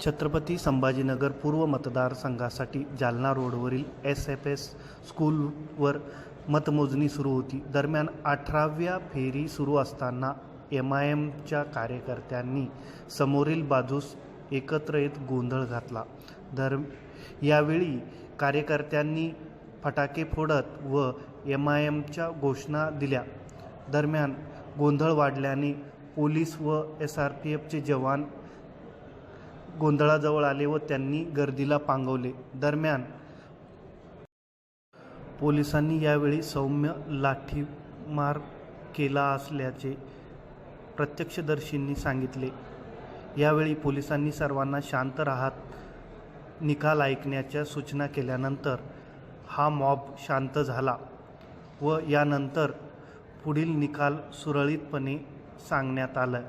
छत्रपती संभाजीनगर पूर्व मतदारसंघासाठी जालना रोडवरील एस एफ एस स्कूलवर मतमोजणी सुरू होती. दरम्यान अठराव्या फेरी सुरू असताना एम आय एमच्या कार्यकर्त्यांनी समोरील बाजूस एकत्र येत गोंधळ घातला. दर यावेळी कार्यकर्त्यांनी फटाके फोडत व एम आय एमच्या घोषणा दिल्या. दरम्यान गोंधळ वाढल्याने पोलीस व एस आर पी एफचे जवान गोंधळाजवळ आले व त्यांनी गर्दीला पांगवले. दरम्यान पोलिसांनी यावेळी सौम्य लाठीमार केला असल्याचे प्रत्यक्षदर्शींनी सांगितले. यावेळी पोलिसांनी सर्वांना शांत राहत निकाल ऐकण्याच्या सूचना केल्यानंतर हा मॉब शांत झाला व यानंतर पुढील निकाल सुरळीतपणे सांगण्यात आला.